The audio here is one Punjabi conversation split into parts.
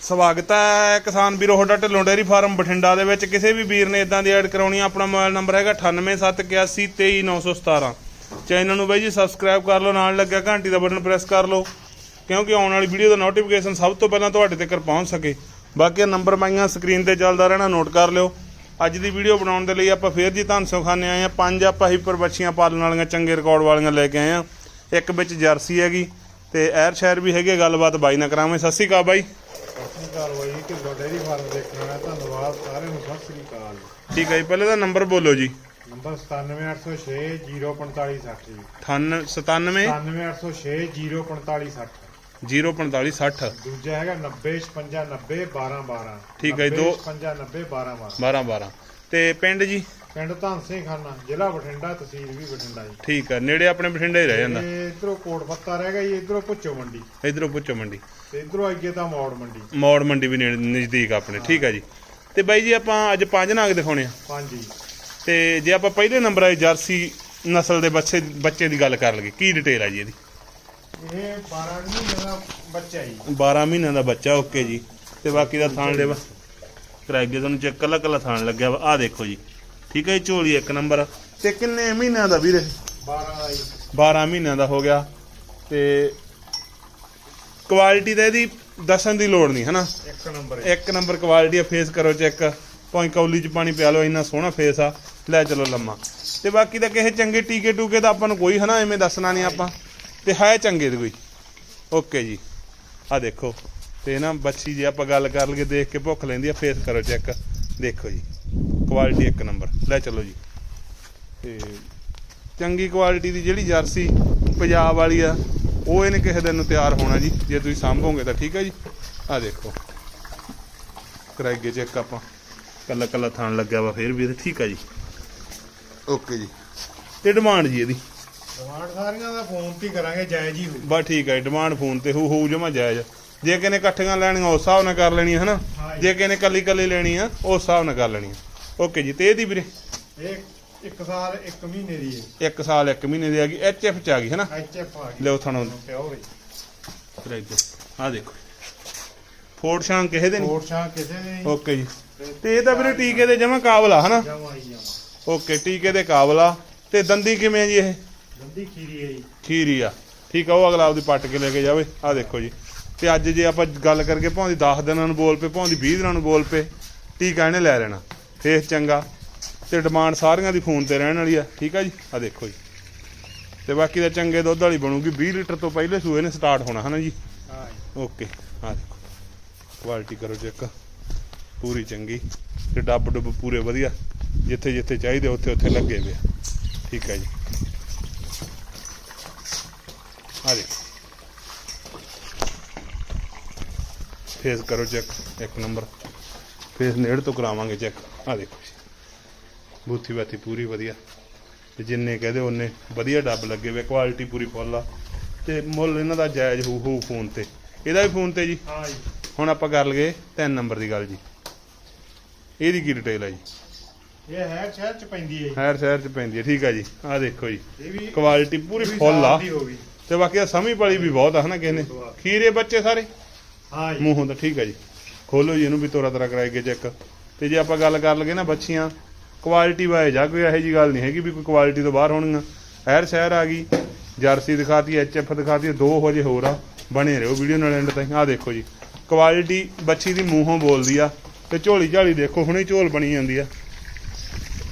ਸਵਾਗਤ ਹੈ ਕਿਸਾਨ ਵੀਰੋ ਤੁਹਾਡਾ ਢਿੱਲੋਂ ਡੇਅਰੀ ਫਾਰਮ ਬਠਿੰਡਾ ਦੇ ਵਿੱਚ। ਕਿਸੇ ਵੀ ਵੀਰ ਨੇ ਇਦਾਂ ਦੀ ਐਡ ਕਰਾਉਣੀ ਆ, ਆਪਣਾ ਮੋਬਾਈਲ ਨੰਬਰ ਹੈਗਾ 9871823917 ਚੈਨਲ ਨੂੰ ਬਾਈ ਜੀ ਸਬਸਕ੍ਰਾਈਬ ਕਰ ਲਓ ਨਾਲ ਲੱਗਿਆ ਘੰਟੀ ਦਾ ਬਟਨ ਪ੍ਰੈਸ ਕਰ ਲਓ ਕਿਉਂਕਿ ਆਉਣ ਵਾਲੀ ਵੀਡੀਓ ਦਾ ਨੋਟੀਫਿਕੇਸ਼ਨ ਸਭ ਤੋਂ ਪਹਿਲਾਂ ਤੁਹਾਡੇ ਤੱਕ ਪਹੁੰਚ ਸਕੇ। ਬਾਕੀ ਨੰਬਰ ਮਾਈਆਂ ਸਕਰੀਨ ਤੇ ਚੱਲਦਾ ਰਹਿਣਾ ਨੋਟ ਕਰ ਲਿਓ। ਅੱਜ ਦੀ ਵੀਡੀਓ ਬਣਾਉਣ ਦੇ ਲਈ ਆਪਾਂ ਫੇਰ ਜੀ ਤੁਹਾਨੂੰ ਸਿਖਾਣੇ ਆਏ ਆ। ਪੰਜ ਆਪਾਂ ਹਿੱਪਰ ਬੱਚੀਆਂ ਪਾਲਣ ਵਾਲੀਆਂ ਚੰਗੇ ਰਿਕਾਰਡ ਵਾਲੀਆਂ ਲੈ ਕੇ ਆਏ ਆ। ਇੱਕ ਵਿੱਚ ਜਰਸੀ ਹੈਗੀ ਤੇ ਐਰ ਸ਼ਹਿਰ ਵੀ ਹੈਗੇ ਗੱਲਬਾਤ ਬਾਈ ਨਾ ਕਰਾਵਾਂਗੇ ਸਤਿ ਸ਼੍ਰੀ ਅਕਾਲ ਬਾਈ। ਜੀ ਢਿੱਲੋਂ ਡੇਅਰੀ ਫਾਰਮ ਦੇਖਣ ਵਾਲਾ ਧੰਨਵਾਦ ਸਾਰਿਆਂ ਨੂੰ ਸਤਿ ਸ੍ਰੀ ਅਕਾਲ ਠੀਕ ਹੈ ਜੀ ਪਹਿਲੇ ਦਾ ਨੰਬਰ ਬੋਲੋ ਜੀ। ਨੰਬਰ 97806 04560 ਜੀ। 98 97 97806 04560 045 60 ਦੂਜਾ ਹੈਗਾ 90 56 90 12 12 ਠੀਕ ਹੈ ਜੀ, ਦੋ- 56 90 12 12 12 12 ਤੇ ਪਿੰਡ ਜੀ? ਪਿੰਡ ਧੰਨ ਸਿੰਘ ਖਾਨਾ ਜ਼ਿਲ੍ਹਾ ਬਠਿੰਡਾ ਤਹਿਸੀਲ ਵੀ ਬਠਿੰਡਾ ਜੀ। ਠੀਕ ਹੈ ਨੇੜੇ ਆਪਣੇ ਬਠਿੰਡਾ ਹੀ ਰਹਿ ਜਾਂਦਾ। ਤੇ ਇਧਰੋਂ ਕੋਟ ਫੱਤਾ ਰਹਿ ਗਿਆ ਜੀ ਇਧਰੋਂ ਪੁੱਚੋ ਮੰਡੀ। ਇਧਰੋਂ ਪੁੱਛੋ ਮੰਡੀ। ਤੇ ਇਧਰੋਂ ਅੱਗੇ ਤਾਂ ਮੌੜ ਮੰਡੀ। ਮੌੜ ਮੰਡੀ ਵੀ ਨੇੜੇ ਨਜ਼ਦੀਕ ਆਪਣੇ ਠੀਕ ਹੈ ਜੀ। ਤੇ ਬਾਈ ਜੀ ਆਪਾਂ ਅੱਜ ਪੰਜ ਨਾਗ ਦਿਖਾਉਣੇ ਆ। ਪੰਜ ਜੀ। ਤੇ ਜੇ ਆਪਾਂ ਪਹਿਲੇ ਨੰਬਰ ਆਏ ਜਰਸੀ ਨਸਲ ਦੇ ਬੱਚੇ ਬੱਚੇ ਦੀ ਗੱਲ ਕਰ ਲਈਏ ਕੀ ਡਿਟੇਲ ਹੈ ਜੀ ਇਹਦੀ? ਇਹ 12 ਮਹੀਨੇ ਦਾ ਬੱਚਾ ਜੀ। 12 ਮਹੀਨਿਆਂ ਦਾ ਬੱਚਾ ਓਕੇ ਜੀ। ਤੇ ਬਾਕੀ ਦਾ ਥਾਣ ਦੇ ਵਾ ਕਰਾਈਗੇ ਤੁਹਾਨੂੰ ਚੈੱਕ ਕੱਲਾ ਕੱਲਾ ਥਾਣ ਲੱਗਿਆ ਵਾ। ਆ ਦੇਖੋ ਜੀ। ਠੀਕ ਹੈ ਜੀ ਝੋਲੀ ਇੱਕ ਨੰਬਰ। ਤੇ ਕਿੰਨੇ ਮਹੀਨਿਆਂ ਦਾ ਵੀਰੇ? 12 ਦਾ ਜੀ 12 ਮਹੀਨਿਆਂ ਦਾ ਹੋ ਗਿਆ। ਤੇ ਕੁਆਲਿਟੀ ਤਾਂ ਇਹਦੀ ਦੱਸਣ ਦੀ ਲੋੜ ਨਹੀਂ ਹਨਾ? ਇੱਕ ਨੰਬਰ ਇੱਕ ਨੰਬਰ ਕੁਆਲਿਟੀ ਆ ਫੇਸ ਕਰੋ ਚੈੱਕ ਭਾਵੇਂ ਕੌਲੀ ਚ ਪਾਣੀ ਪਿਆ ਲਓ ਇੰਨਾ ਸੋਹਣਾ ਫੇਸ ਆ। ਲੈ ਚਲੋ ਲੰਮਾ। ਤੇ ਬਾਕੀ ਤਾਂ ਕਿਸੇ ਚੰਗੇ ਟੀਕੇ ਟੂਕੇ ਦਾ ਆਪਾਂ ਨੂੰ ਕੋਈ ਹਨਾ ਐਵੇਂ ਦੱਸਣਾ ਨਹੀਂ ਆਪਾਂ। ਤੇ ਹੈ ਚੰਗੇ ਦੇ ਕੋਈ। ਓਕੇ ਜੀ। ਆ ਦੇਖੋ। ਤੇ ਨਾ ਬੱਚੀ ਜੇ ਆਪਾਂ ਗੱਲ ਕਰ ਲਈਏ ਦੇਖ ਕੇ ਭੁੱਖ ਲੈਂਦੀ ਆ ਫੇਸ ਕਰੋ ਚੈੱਕ ਦੇਖੋ ਜੀ। ਕੁਆਲਿਟੀ ਇੱਕ ਨੰਬਰ ਲੈ ਚਲੋ ਜੀ। ਤੇ ਚੰਗੀ ਕੁਆਲਿਟੀ ਦੀ ਜਿਹੜੀ ਜਰਸੀ ਪੰਜਾਬ ਵਾਲੀ ਆ ਉਹ ਇਹਨੇ ਕਿਸੇ ਦਿਨ ਨੂੰ ਤਿਆਰ ਹੋਣਾ ਜੀ। ਜੇ ਤੁਸੀਂ ਸਾਂਭੋਗੇ ਤਾਂ ਠੀਕ ਹੈ ਜੀ। ਆ ਦੇਖੋ। ਕਰਾਈਏ ਚੈੱਕ ਆਪਾਂ। ਕੱਲਾ ਕੱਲਾ ਥਾਣ ਲੱਗਿਆ ਵਾ ਫੇਰ ਵੀ ਇਹ ਠੀਕ ਆ ਜੀ। ਓਕੇ ਜੀ। ਤੇ ਡਿਮਾਂਡ ਜੀ ਇਹਦੀ। ਡਿਮਾਂਡ ਸਾਰੀਆਂ ਦਾ ਫੋਨ ਤੇ ਹੀ ਕਰਾਂਗੇ ਜਾਇਜ਼ ਹੀ ਹੋਊ। ਬਸ ਠੀਕ ਹੈ ਡਿਮਾਂਡ ਫੋਨ ਤੇ ਹੋ ਹੋਊ ਜਮਾ ਜਾਇਜ਼ ਜੇ ਕਿਸੇ ਨੇ ਇਕੱਠੀਆਂ ਲੈਣੀਆਂ ਉਸ ਹਿਸਾਬ ਨਾਲ ਕਰ ਲੈਣੀਆਂ ਹਨਾ? ਹਾਂ ਜੀ। ਜੇ ਕਿਸੇ ਨੇ ਕੱਲੀ ਕੱਲੀ ਲੈਣੀ ਆ ਉਸ ਹਿਸਾਬ ਨਾਲ ਕਰ ਲੈਣੀ ਆ ਓਕੇ ਜੀ ਤੇ ਇਹਦੀ ਵੀਰੇ? ਇਹ ਇੱਕ ਸਾਲ ਇੱਕ ਮਹੀਨੇ ਦੀ ਹੈ। 1 ਸਾਲ 1 ਮਹੀਨੇ ਦੀ ਆ ਗਈ। ਐਚ ਐਫ ਚ ਆ ਗਈ ਹਨਾ? ਐਚ ਐਫ ਆ ਗਈ। ਲਿਓ ਥਣੋਂ। ਪਿਓ ਵੀ। ਕਰਾਈਏ ਆ ਦੇਖੋ। ਫੋਰਡ ਸ਼ਾਂ ਕਿਸੇ ਦੇ ਨਹੀਂ? ਕੋਟ ਛਾਂ ਕਿਸੇ ਦੇ ਨਹੀਂ। ਓਕੇ ਜੀ। ਤੇ ਇਹ ਤਾਂ ਵੀਰੇ ਟੀਕੇ ਦੇ ਜਮਾ ਕਾਬਲ ਆ ਹਨਾ? ਜਮਾ ਹੀ ਜਮਾ। ਓਕੇ ਟੀਕੇ ਦੇ ਕਾਬਲ ਆ। ਤੇ ਦੰਦੀ ਕਿਵੇਂ ਜੀ ਇਹ? ਗੰਦੀ ਖੀਰੀ ਹੈ ਜੀ। ਖੀਰੀ ਆ। ਠੀਕ ਆ ਉਹ ਅਗਲਾ ਆਪਦੀ ਪੱਟ ਕੇ ਲੈ ਕੇ ਜਾਵੇ। ਆ ਦੇਖੋ ਜੀ। ਤੇ ਅੱਜ ਜੇ ਆਪਾਂ ਗੱਲ ਕਰਕੇ ਭਾਵੇਂ 10 ਦਿਨਾਂ ਨੂੰ ਬੋਲ ਪਏ ਭਾਵੇਂ 20 ਦਿਨਾਂ ਨੂੰ ਬੋਲ ਪਏ ਟੀਕਾ ਇਹਨੇ ਲੈ ਲੈਣਾ। ਫੇਸ ਚੰਗਾ। ਤੇ ਡਿਮਾਂਡ ਸਾਰੀਆਂ ਦੀ ਫੋਨ ਤੇ ਰਹਿਣ ਵਾਲੀ ਆ। ਠੀਕ ਆ ਜੀ? ਆ ਦੇਖੋ ਜੀ। ਤੇ ਬਾਕੀ ਦਾ ਚੰਗੇ ਦੁੱਧ ਵਾਲੀ ਬਣੂਗੀ। 20 ਲੀਟਰ ਤੋਂ ਪਹਿਲੇ ਸੂਏ ਨੇ ਸਟਾਰਟ ਹੋਣਾ ਹਨਾ ਜੀ? ਹਾਂ ਜੀ। ਓਕੇ। ਆ ਦੇਖੋ। ਕੁਆਲਿਟੀ ਕਰੋ ਚੈੱਕ ਪੂਰੀ ਚੰਗੀ। ਤੇ ਡੱਬ ਡੁੱਬ ਪੂਰੇ ਵਧੀਆ। ਜਿੱਥੇ ਜਿੱਥੇ ਚਾਹੀਦੇ ਉੱਥੇ ਉੱਥੇ ਲੱਗੇ ਵੇ ਆ। ਠੀਕ ਹੈ ਜੀ। ਆ ਦੇਖੋ। ਫੇਸ ਕਰੋ ਚੈੱਕ ਇੱਕ ਨੰਬਰ ਫੇਸ ਨੇੜ ਤੋਂ ਕਰਾਵਾਂਗੇ ਚੈੱਕ ਆ ਦੇਖੋ ਜੀ। ਬੂਥੀ ਬਾਤੀ ਪੂਰੀ ਵਧੀਆ। ਤੇ ਜਿੰਨੇ ਕਹਦੇ ਉਹਨੇ ਵਧੀਆ ਡੱਬ ਲੱਗੇ ਵੇ ਕੁਆਲਿਟੀ ਪੂਰੀ ਫੁੱਲ ਆ। ਤੇ ਮੁੱਲ ਇਹਨਾਂ ਦਾ ਜਾਇਜ਼ ਹੋਊ ਹੋਊ ਫੋਨ ਤੇ। ਇਹਦਾ ਵੀ ਫੋਨ ਤੇ ਜੀ। ਹਾਂ ਜੀ। ਹੁਣ ਆਪਾਂ ਕਰ ਲਈਏ ਤਿੰਨ ਨੰਬਰ ਦੀ ਗੱਲ ਜੀ। ਇਹਦੀ ਕੀ ਡਿਟੇਲ ਹੈ ਜੀ? ਇਹ ਹੈ ਸ਼ਹਿਰ ਚ ਪੈਂਦੀ ਹੈ। ਹੈਰ ਸ਼ਹਿਰ ਚ ਪੈਂਦੀ ਹੈ ਠੀਕ ਹੈ ਜੀ। ਆਹ ਦੇਖੋ ਜੀ। ਕੁਆਲਿਟੀ ਪੂਰੀ ਫੁੱਲ ਆ। ਤੇ ਬਾਕੀ ਆ ਸਮੀ ਪਲੀ ਵੀ ਬਹੁਤ ਆ ਹਨਾ ਕਿਸੇ ਨੇ? ਖੀਰੇ ਬੱਚੇ ਸਾਰੇ? ਹਾਂ ਜੀ। ਮੂੰਹੋਂ ਤਾਂ ਠੀਕ ਹੈ ਜੀ। ਖੋਲੋ ਜੀ ਇਹਨੂੰ ਵੀ ਤੋਰਾ ਤਰਾ ਕਰਾਏ ਕੇ ਚੈੱਕ ਤੇ ਜੇ ਆਪਾਂ ਗੱਲ ਕਰ ਲਈਏ ਨਾ ਬੱਚੀਆਂ ਕੁਆਲਿਟੀ ਵਾਈਜ਼ ਆ, ਕੋਈ ਇਹੋ ਜੀ ਗੱਲ ਨਹੀਂ ਹੈਗੀ ਵੀ ਕੋਈ ਕੁਆਲਿਟੀ ਤੋਂ ਬਾਹਰ ਹੋਣਗੀਆਂ। ਹੈਰ ਸ਼ਹਿਰ ਆ ਗਈ, ਜਰਸੀ ਦਿਖਾਤੀ ਐਚਐਫ ਦਿਖਾਤੀ, ਦੋ ਹੋ ਜੇ ਹੋਰ ਆ, ਬਣੇ ਰਹੋ ਵੀਡੀਓ ਨਾਲ ਐਂਡ ਤਾਈਂ। ਆਹ ਦੇਖੋ ਜੀ ਕੁਆਲਿਟੀ ਬੱਚੀ ਦੀ ਮੂੰਹੋਂ ਬੋਲਦੀ ਆ, ਤੇ ਝੋਲੀ ਝਾਲੀ ਦੇਖੋ, ਹੁਣੇ ਝੋਲ ਬਣੀ ਜਾਂਦੀ ਆ।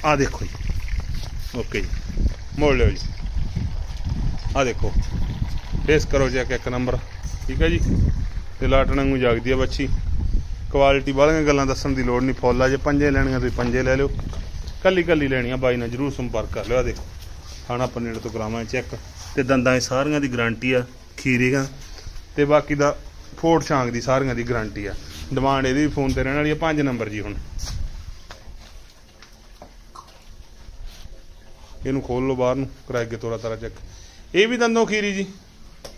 ਆਹ ਦੇਖੋ ਜੀ। ਓਕੇ ਜੀ, ਮੋੜ ਲਿਓ ਜੀ। ਆਹ ਦੇਖੋ ਫੇਸ ਕਰੋ ਚੈੱਕ ਇੱਕ ਨੰਬਰ ਠੀਕ ਹੈ ਜੀ? ਤੇ ਲਾਟਣ ਵਾਂਗੂ ਜਾਗਦੀ ਆ ਬੱਚੀ। ਕੁਆਲਿਟੀ ਵਾਲੀਆਂ ਗੱਲਾਂ ਦੱਸਣ ਦੀ ਲੋੜ ਨਹੀਂ ਫੁੱਲ ਆ ਜੇ ਪੰਜੇ ਲੈਣੀਆਂ ਤੁਸੀਂ ਪੰਜੇ ਲੈ ਲਿਓ। ਕੱਲੀ ਕੱਲੀ ਲੈਣੀ ਆ ਬਾਈ ਨਾਲ ਜਰੂਰ ਸੰਪਰਕ ਕਰ ਲਿਓ ਆ ਦੇਖੋ। ਖਾਣਾ ਆਪਾਂ ਨੇੜੇ ਤੋਂ ਕਰਾਵਾਂਗੇ ਚੈੱਕ ਤੇ ਦੰਦਾਂ ਦੀ ਸਾਰੀਆਂ ਦੀ ਗਾਰੰਟੀ ਆ ਖੀਰੀਆਂ ਤੇ ਬਾਕੀ ਦਾ ਫੋੜ ਛਾਂਗ ਦੀ ਸਾਰੀਆਂ ਦੀ ਗਾਰੰਟੀ ਆ। ਡਿਮਾਂਡ ਇਹਦੀ ਵੀ ਫੋਨ ਤੇ ਰਹਿਣ ਵਾਲੀ ਆ 5 ਨੰਬਰ ਜੀ ਹੁਣ। ਇਹਨੂੰ ਖੋਲ ਲਓ ਬਾਹਰ ਨੂੰ ਕਰਾਏ ਕੇ ਤੋਰਾ ਤਾਰਾ ਚੈੱਕ ਇਹ ਵੀ ਦੰਦੋਂ ਖੀਰੀ ਜੀ?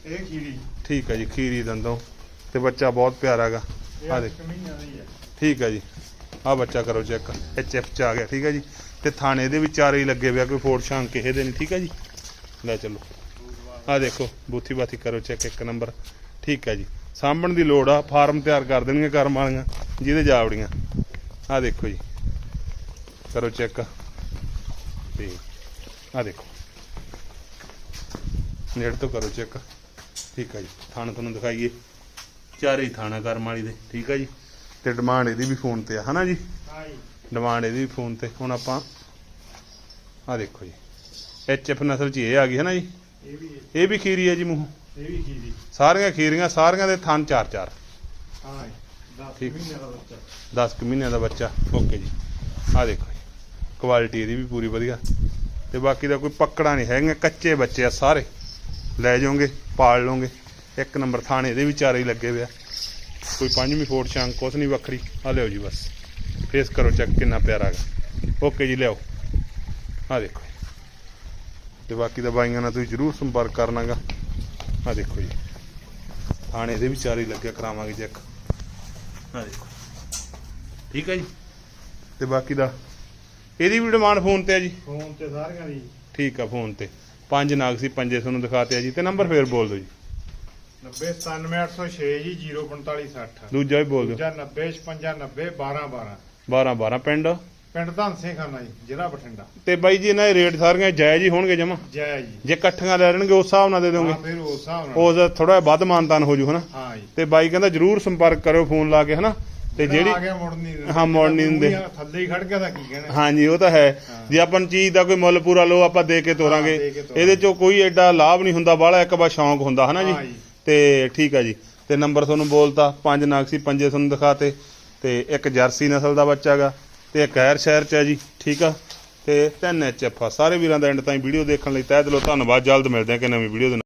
ਇਹ ਖੀਰੀ ਠੀਕ ਹੈ ਜੀ ਖੀਰੀ ਦੰਦੋਂ। ਤੇ ਬੱਚਾ ਬਹੁਤ ਪਿਆਰਾ ਹੈਗਾ। ਆ ਦੇਖ। ਠੀਕ ਹੈ ਜੀ। ਆ ਬੱਚਾ ਕਰੋ ਚੈੱਕ। ਐਚ ਐਫ ਚ ਆ ਗਿਆ, ਠੀਕ ਹੈ ਜੀ। ਤੇ ਥਾਣੇ ਦੇ ਵਿਚਾਰੇ ਹੀ ਲੱਗੇ ਹੋਇਆ ਕੋਈ ਫੋੜ ਸ਼ਾਂਗ ਕਿਸੇ ਦੇ ਨਹੀਂ, ਠੀਕ ਹੈ ਜੀ? ਲੈ ਚਲੋ। ਆ ਦੇਖੋ, ਬੂਥੀ ਬਾਥੀ ਕਰੋ ਚੈੱਕ, ਇੱਕ ਨੰਬਰ। ਠੀਕ ਹੈ ਜੀ। ਸਾਂਭਣ ਦੀ ਲੋੜ ਆ, ਫਾਰਮ ਤਿਆਰ ਕਰ ਦੇਣਗੇ ਕਰਮ ਵਾਲੀਆਂ, ਜਿਹਦੇ ਜਾਵੜੀਆਂ। ਆ ਦੇਖੋ ਜੀ। ਕਰੋ ਚੈੱਕ। ਤੇ ਆ ਦੇਖੋ। ਨੇੜ ਤੋਂ ਕਰੋ ਚੈੱਕ। ਠੀਕ ਆ ਜੀ। ਥਾਣੇ ਤੁਹਾਨੂੰ ਦਿਖਾਈਏ। ਚਾਰੇ ਹੀ ਥਾਣਾ ਕਰਮ ਵਾਲੀ ਦੇ ਠੀਕ ਆ ਜੀ? ਤੇ ਡਿਮਾਂਡ ਇਹਦੀ ਵੀ ਫੋਨ ਤੇ ਆ ਹਨਾ ਜੀ? ਹਾਂ ਜੀ। ਡਿਮਾਂਡ ਇਹਦੀ ਵੀ ਫੋਨ ਤੇ ਹੁਣ ਆਪਾਂ ਆ ਦੇਖੋ ਜੀ। ਐਚ ਐਫ ਨਸਲ ਚ ਇਹ ਆ ਗਈ ਹੈ ਨਾ ਜੀ? ਇਹ ਵੀ ਇਹ ਵੀ ਖੀਰੀ ਹੈ ਜੀ ਮੂੰਹ। ਇਹ ਵੀ ਜੀ ਸਾਰੀਆਂ ਖੀਰੀਆਂ ਸਾਰੀਆਂ ਦੇ ਥਣ ਚਾਰ ਚਾਰ। ਹਾਂ ਜੀ। 10 ਠੀਕ। ਮਹੀਨੇ ਦਾ ਬੱਚਾ। 10 ਕੁ ਮਹੀਨਿਆਂ ਦਾ ਬੱਚਾ। ਓਕੇ ਜੀ। ਆ ਦੇਖੋ ਜੀ। ਕੁਆਲਿਟੀ ਇਹਦੀ ਵੀ ਪੂਰੀ ਵਧੀਆ। ਤੇ ਬਾਕੀ ਦਾ ਕੋਈ ਪਕੜਾ ਨਹੀਂ ਹੈਗਾ ਕੱਚੇ ਬੱਚੇ ਆ ਸਾਰੇ। ਲੈ ਜਾਓਗੇ ਪਾਲ ਲਓਗੇ। ਇੱਕ ਨੰਬਰ ਥਾਣੇ ਇਹਦੇ ਵੀ ਚਾਰੇ ਹੀ ਲੱਗੇ ਹੋਏ ਆ। ਕੋਈ ਪੰਜਵੀਂ ਫੋਟ ਸ਼ਾਂਕ ਕੁਛ ਨਹੀਂ ਵੱਖਰੀ। ਆ ਲਿਓ ਜੀ ਬਸ। ਫੇਸ ਕਰੋ ਚੈੱਕ ਕਿੰਨਾ ਪਿਆਰਾ ਹੈਗਾ। ਓਕੇ ਜੀ ਲਿਆਓ। ਆ ਦੇਖੋ। ਤੇ ਬਾਕੀ ਦਾ ਬਾਈਆਂ ਨਾਲ ਤੁਸੀਂ ਜਰੂਰ ਸੰਪਰਕ ਕਰਨਾਗਾ। ਆ ਦੇਖੋ ਜੀ। ਥਾਣੇ ਇਹਦੇ ਵੀ ਚਾਰੇ ਹੀ ਲੱਗੇ ਕਰਾਵਾਂਗੇ ਚੈੱਕ ਆ ਦੇਖੋ। ਠੀਕ ਹੈ ਜੀ? ਤੇ ਬਾਕੀ ਦਾ? ਇਹਦੀ ਵੀ ਡਿਮਾਂਡ ਫੋਨ ਤੇ ਆ ਜੀ? ਫੋਨ ਤੇ ਸਾਰੀਆਂ ਦੀ। ਠੀਕ ਆ ਫੋਨ ਤੇ। ਪੰਜ ਨਾਗ ਸੀ ਪੰਜੇ ਤੁਹਾਨੂੰ ਦਿਖਾਤੇ ਆ ਜੀ। ਤੇ ਨੰਬਰ ਫੇਰ ਬੋਲ ਦਿਓ ਜੀ। 90 97806 ਜੀ 04560 ਦੂਜਾ ਵੀ ਬੋਲ ਦਿਓ। ਦੂਜਾ 90 55 90 12 12 12 12 ਪਿੰਡ? ਪਿੰਡ ਧੰਨ ਸਿੰਘ ਖਾਨਾ ਜੀ ਜ਼ਿਲ੍ਹਾ ਬਠਿੰਡਾ। ਤੇ ਬਾਈ ਜੀ ਇਹਨਾਂ ਦੇ ਰੇਟ ਸਾਰੀਆਂ ਜਾਇਜ਼ ਹੀ ਹੋਣਗੇ ਜਮਾ? ਜੈ ਜੀ ਜੇ ਇਕੱਠੀਆਂ ਲੈ ਲੈਣਗੇ ਉਸ ਹਿਸਾਬ ਨਾਲ ਦੇ ਦੋਗੇ ਹਾਂ ਫਿਰ ਉਸ ਹਿਸਾਬ ਨਾਲ। ਉਸ ਥੋੜਾ ਵੱਧ ਮਾਨਤਾਨ ਹੋ ਜੂ ਹਨਾ? ਹਾਂ ਜੀ। ਤੇ ਬਾਈ ਕਹਿੰਦਾ ਜਰੂਰ ਸੰਪਰਕ ਕਰਿਓ ਫੋਨ ਲਾ ਕੇ ਹਨਾ? ਤੇ ਜਿਹੜਾ ਆ ਗਿਆ ਮੁੜ ਨਹੀਂ ਦਿੰਦੇ। ਹਾਂ, ਮੁੜ ਨਹੀਂ ਦਿੰਦੇ। ਜਿਹੜਾ ਥੱਲੇ ਹੀ ਖੜ ਗਿਆ ਤਾਂ ਕੀ ਕਹਿਣਾ? ਹਾਂਜੀ ਉਹ ਤਾਂ ਹੈ। ਜੇ ਆਪਾਂ ਨੂੰ ਚੀਜ਼ ਦਾ ਕੋਈ ਮੁੱਲ ਪੂਰਾ ਲਓ ਆਪਾਂ ਦੇ ਕੇ ਤੋਰਾਂਗੇ। ਇਹਦੇ ਚੋਂ ਕੋਈ ਐਡਾ ਲਾਭ ਨਹੀਂ ਹੁੰਦਾ ਬਾਹਲਾ ਇੱਕ ਬਸ ਸ਼ੌਂਕ ਹੁੰਦਾ ਹਨਾ ਜੀ। ਤੇ ਠੀਕ ਆ ਜੀ। ਤੇ ਨੰਬਰ ਤੁਹਾਨੂੰ ਬੋਲਤਾ, ਪੰਜ ਨਾਗਸੀ ਪੰਜੇ ਤੁਹਾਨੂੰ ਦਿਖਾਤੇ। ਤੇ ਇੱਕ ਜਰਸੀ ਨਸਲ ਦਾ ਬੱਚਾ ਗਾ, ਤੇ ਇੱਕ ਹੈਰ ਸ਼ਹਿਰ ਚ ਹੈ ਜੀ, ਠੀਕ ਆ। ਤੇ ਤਿੰਨ ਐਚ ਆ। ਸਾਰੇ ਵੀਰਾਂ ਦਾ ਐਂਡ ਤਾਈਂ ਵੀਡੀਓ ਦੇਖਣ ਲਈ ਤਹਿ ਦਿਲੋਂ ਧੰਨਵਾਦ। ਜਲਦ ਮਿਲਦੇ ਹਾਂ ਕਿ ਨਵੀਂ ਵੀਡੀਓ ਦੇ ਨਾਲ।